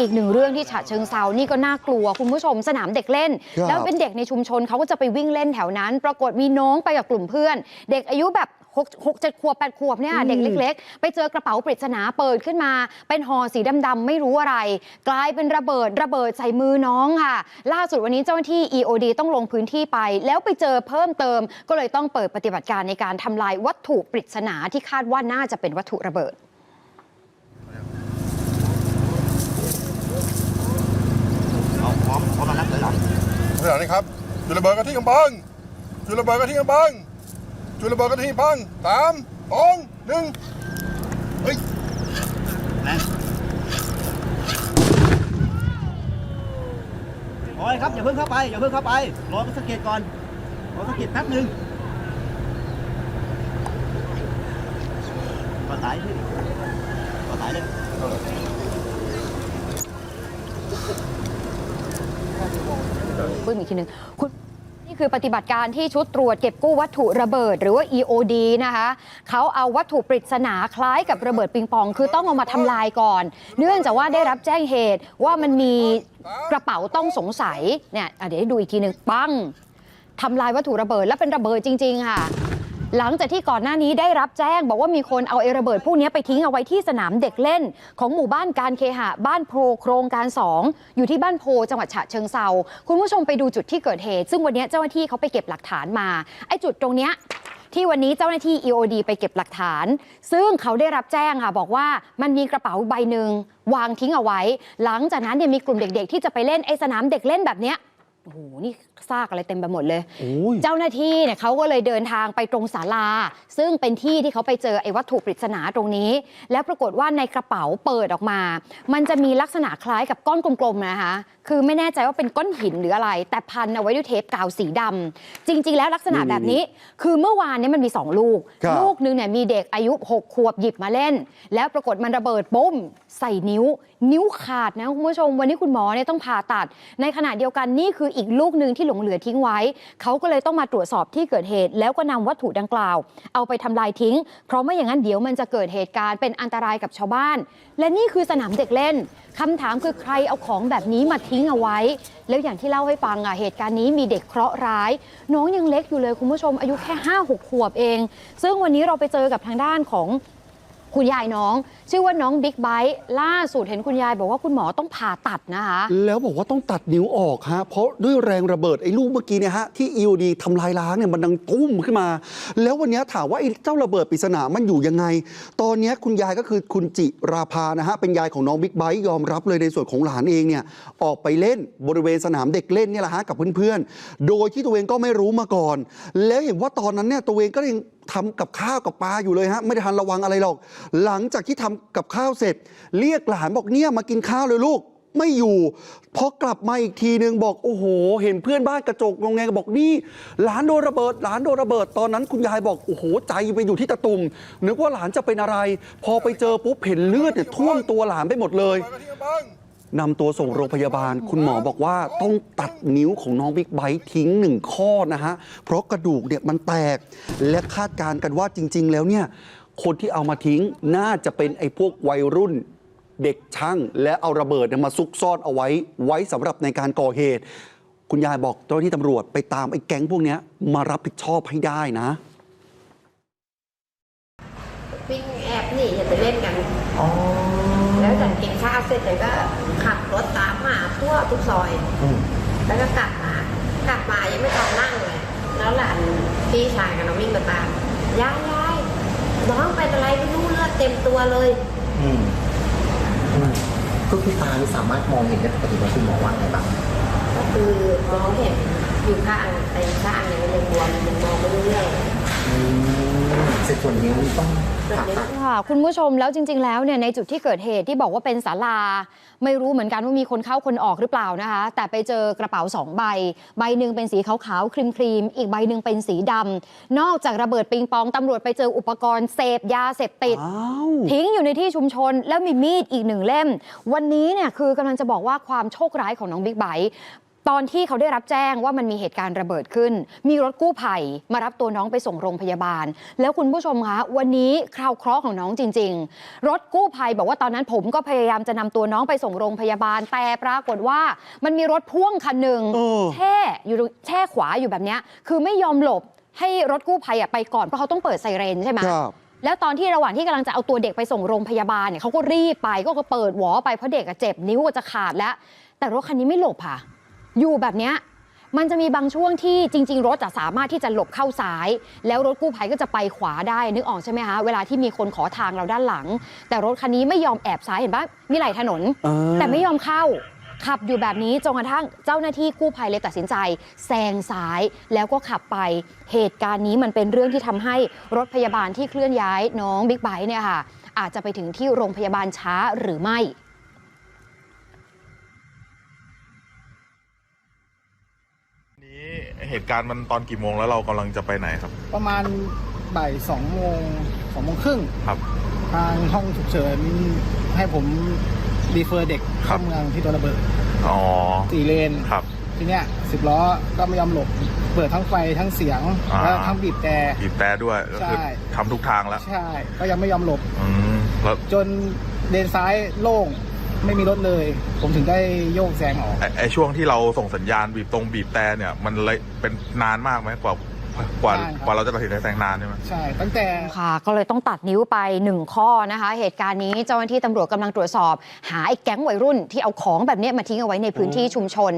อีกหนึ่งเรื่องที่ฉะเชิงเซานี่ก็น่ากลัวคุณผู้ชมสนามเด็กเล่น ครับ แล้วเป็นเด็กในชุมชนเขาก็จะไปวิ่งเล่นแถวนั้น ปรากฏมีน้องไปกับกลุ่มเพื่อน เด็กอายุแบบหกหกเจ็ดขวบแปดขวบเนี่ยเด็กเล็ก ๆ ไปเจอกระเป๋าปริศนาเปิดขึ้นมา เป็นห่อสีดำๆไม่รู้อะไร กลายเป็นระเบิดระเบิดใส่มือน้องค่ะ ล่าสุดวันนี้เจ้าหน้าที่ EOD ต้องลงพื้นที่ไป แล้วไปเจอเพิ่มเติม ก็เลยต้องเปิดปฏิบัติการในการทำลายวัตถุปริศนาที่คาดว่าน่าจะเป็นวัตถุระเบิด เอาพร้อมพร้อมมานับเลยหลัง ตัวอย่างนี้ครับจุดระเบิดกันที่กำบังจุดระเบิดกันที่กำบังจุดระเบิดกันที่พังสามสองหนึ่งเฮ้ยแรงโอ้ยครับอย่าเพิ่งเข้าไปอย่าเพิ่งเข้าไปรอมันสะเก็ดก่อนรอสะเก็ดแป๊บหนึ่งก็ตายพี่ก็ตายเลย ปึ้มอีกทีหนึ่งคุณนี่คือปฏิบัติการที่ชุดตรวจเก็บกู้วัตถุระเบิด หรือว่า EOD นะคะเขาเอาวัตถุปริศนาคล้ายกับระเบิดปิงปอง คือต้องเอามาทำลายก่อน เนื่องจากว่าได้รับแจ้งเหตุว่ามันมีกระเป๋าต้องสงสัยเนี่ยอะเดี๋ยวให้ดูอีกทีหนึ่งปังทำลายวัตถุระเบิดแล้วเป็นระเบิดจริง ๆ ค่ะ หลังจากที่ก่อนหน้านี้ได้รับแจ้ง บอกว่ามีคนเอาไอ้ระเบิดพวกนี้ไปทิ้งเอาไว้ที่สนามเด็กเล่น ของหมู่บ้านการเคหะบ้านโพโครงการ 2 อยู่ที่บ้านโพจังหวัดฉะเชิงเซาคุณผู้ชมไปดูจุดที่เกิดเหตุ ซึ่งวันนี้เจ้าหน้าที่เขาไปเก็บหลักฐานมาไอ้จุดตรงเนี้ยที่วันนี้เจ้าหน้าที่ EOD ไปเก็บหลักฐาน ซึ่งเขาได้รับแจ้งค่ะ บอกว่ามันมีกระเป๋าใบหนึ่งวางทิ้งเอาไว้ หลังจากนั้นเนี่ยมีกลุ่มเด็ก ๆ ที่จะไปเล่นไอ้สนามเด็กเล่นแบบเนี้ย โอ้โห นี่ซากอะไรเต็มไปหมดเลยโอ้ยเจ้าหน้าที่เนี่ยเขาก็เลยเดินทางไปตรงศาลา ซึ่งเป็นที่ที่เขาไปเจอไอ้วัตถุปริศนาตรงนี้ แล้วปรากฏว่าในกระเป๋าเปิดออกมา มันจะมีลักษณะคล้ายกับก้อนกลมๆนะคะ คือไม่แน่ใจว่าเป็นก้อนหินหรืออะไร แต่พันเอาไว้ด้วยเทปกาวสีดำจริง ๆ แล้วลักษณะแบบนี้ คือเมื่อวานเนี้มันมี 2 ลูกครับลูกหนึงเนี่ยมีเด็กอายุ 6 ขวบหยิบมาเล่น แล้วปรากฏมันระเบิดปุ้ม ใส่นิ้ว นิ้วขาดนะคุณผู้ชม วันนี้คุณหมอเนี่ยต้องผ่าตัด ในขณะเดียวกันนี่คืออีกลูกหนึ่งที่หลงเหลือทิ้งไว้ เขาก็เลยต้องมาตรวจสอบที่เกิดเหตุ แล้วก็นำวัตถุดังกล่าว เอาไปทำลายทิ้ง เพราะไม่อย่างนั้นเดี๋ยวมันจะเกิดเหตุการณ์เป็นอันตรายกับชาวบ้าน และนี่คือสนามเด็กเล่นคำถามคือใครเอาของแบบนี้มาทิ้งเอาไว้ แล้วอย่างที่เล่าให้ฟังอะเหตุการณ์นี้มีเด็กเคราะห์ร้าย น้องยังเล็กอยู่เลยคุณผู้ชมอายุแค่5 6ขวบเอง ซึ่งวันนี้เราไปเจอกับทางด้านของ คุณยายน้อง ชื่อว่าน้องบิ๊กไบต์ล่าสุดเห็นคุณยายบอกว่าคุณหมอต้องผ่าตัดนะคะ แล้วบอกว่าต้องตัดนิ้วออกฮะเพราะด้วยแรงระเบิดไอ้ลูกเมื่อกี้เนี่ยฮะที่ EOD ทำลายล้างเนี่ยมันดังตุ้มขึ้นมา แล้ววันนี้ถามว่าไอ้เจ้าระเบิดปริศนามันอยู่ยังไง ตอนนี้คุณยายก็คือคุณจิราภานะฮะเป็นยายของน้องบิ๊กไบต์ยอมรับเลยในส่วนของหลานเองเนี่ยออกไปเล่นบริเวณสนามเด็กเล่นเนี่ยแหละฮะกับเพื่อนๆโดยที่ตัวเองก็ไม่รู้มาก่อน แล้วเห็นว่าตอนนั้นเนี่ยตัวเองก็ยังทำกับข้าวกับปลาอยู่เลยฮะไม่ได้ทันระวังอะไรหรอก หลังจากที่ทำกับข้าวเสร็จ เรียกหลานบอกเนี่ยมากินข้าวเลยลูกไม่อยู่พอกลับมาอีกทีนึงบอกโอ้โห เห็นเพื่อนบ้านกระจกงงแงบอกนี่หลานโดนระเบิดหลานโดนระเบิดตอนนั้นคุณยายบอกโอ้โห ใจไปอยู่ที่ตะตุ่มนึกว่าหลานจะเป็นอะไร พอไปเจอปุ๊บเห็นเลือดเนี่ยท่วมตัวหลานไปหมดเลย นำตัวส่งโรงพยาบาล คุณหมอบอกว่าต้องตัดนิ้วของน้องบิ๊กไบค์ทิ้งหนึ่งข้อนะฮะ เพราะกระดูกเนี่ยมันแตก และคาดการณ์กันว่าจริง ๆ แล้วเนี่ย คนที่เอามาทิ้งน่าจะเป็นไอ้พวกวัยรุ่นเด็กช่าง และเอาระเบิดมาซุกซ่อนเอาไว้ไว้สำหรับในการก่อเหตุ คุณยายบอกเจ้าหน้าที่ตำรวจไปตามไอ้แก๊งพวกนี้มารับผิดชอบให้ได้นะ วิ่งแอบหนีจะไปเล่นกันแล้วฉันกินข้าวเสร็จฉันก็ขับรถตามหาทั่วทุกซอยแล้วก็กลับมากลับมายังไม่ทันนั่งเลย แล้วหลานพี่ชายกับน้องวิ่งมาตามยายยายน้องเป็นอะไรไม่รู้เลือดเต็มตัวเลย อืมอืมก็คือตานี่สามารถมองเห็นได้ปกติว่าคุณหมอว่าไงบ้างก็คือมองเห็นอยู่ข้างไอ้ข้างเนี่ยมันยังบวมยังมองไม่รู้เรื่องอืมเสร็จส่วนนิ้วต้องส่วนผ่านี้ตัด ค่ะคุณผู้ชมแล้วจริง ๆ แล้วเนี่ยในจุดที่เกิดเหตุที่บอกว่าเป็นศาลา ไม่รู้เหมือนกันว่ามีคนเข้าคนออกหรือเปล่านะคะ แต่ไปเจอกระเป๋าสองใบ ใบหนึ่งเป็นสีขาวๆครีมครีมๆอีกใบหนึ่งเป็นสีดำนอกจากระเบิดปิงปองตำรวจไปเจออุปกรณ์เสพยาเสพติด อ้าว ทิ้งอยู่ในที่ชุมชนแล้วมีมีดอีกหนึ่งเล่ม วันนี้เนี่ยคือกำลังจะบอกว่าความโชคร้ายของน้องบิ๊กไบค์ ตอนที่เขาได้รับแจ้งว่ามันมีเหตุการณ์ระเบิดขึ้น มีรถกู้ภัยมารับตัวน้องไปส่งโรงพยาบาล แล้วคุณผู้ชมคะ วันนี้คราวเคราะห์ของน้องจริง ๆ รถกู้ภัยบอกว่าตอนนั้นผมก็พยายามจะนำตัวน้องไปส่งโรงพยาบาล แต่ปรากฏว่ามันมีรถพ่วงคันหนึ่งเออแช่อยู่ตรงแช่ขวาอยู่แบบเนี้ยคือไม่ยอมหลบให้รถกู้ภัยอะไปก่อนเพราะเขาต้องเปิดไซเรนใช่ไหมครับแล้วตอนที่ระหว่างที่กำลังจะเอาตัวเด็กไปส่งโรงพยาบาลเนี่ยเขาก็รีบไปก็เปิดหวอไปเพราะเด็กอะเจ็บนิ้วก็จะขาดแล้ว แต่รถคันนี้ไม่หลบค่ะ อยู่แบบเนี้ยมันจะมีบางช่วงที่จริง ๆ รถจะสามารถที่จะหลบเข้าซ้าย แล้วรถกู้ภัยก็จะไปขวาได้นึกออกใช่ไหมคะเวลาที่มีคนขอทางเราด้านหลัง แต่รถคันนี้ไม่ยอมแอบซ้ายเห็นปะมีไหลถนนอ่าแต่ไม่ยอมเข้า ขับอยู่แบบนี้จนกระทั่งเจ้าหน้าที่กู้ภัยเลยตัดสินใจแซงซ้ายแล้วก็ขับไปเหตุการณ์นี้มันเป็นเรื่องที่ทำให้รถพยาบาลที่เคลื่อนย้ายน้องบิ๊กไบค์เนี่ยค่ะอาจจะไปถึงที่โรงพยาบาลช้าหรือไม่ นี้เหตุการณ์มันตอนกี่โมงแล้วเรากำลังจะไปไหนครับ ประมาณบ่ายสองโมงสองโมงครึ่งครับ ทางห้องฉุกเฉินให้ผมรีเฟอร์เด็กครัเข้าบ เมืองที่ตัวระเบิดอ๋อสี่เลน ครับ ทีเนี้ยสิบล้อก็ไม่ยอมหลบ เปิดทั้งไฟทั้งเสียงอ่า แล้วทั้งบีบแต่ บีบแต่ด้วยก็คือใช่ ทำทุกทางแล้วใช่ ก็ยังไม่ยอมหลบ อืมแล้วจนเลนซ้ายโล่ง ไม่มีรถเลย ผมถึงได้โยกแซงออก ไอ้ไอช่วงที่เราส่งสัญญาณบีบตรงบีบแต่เนี่ย มันเลยเป็นนานมากไหมกว่ากว่านานครับ กว่าเราจะตัดสินใจแซงนานใช่ไหม ใช่ ตั้งแต่ ค่ะ ก็เลยต้องตัดนิ้วไปหนึ่งข้อนะคะ เหตุการณ์นี้เจ้าหน้าที่ตำรวจกำลังตรวจสอบ หาไอ้แก๊งวัยรุ่นที่เอาของแบบเนี้ยมาทิ้งเอาไว้ในพื้นที่ชุมชน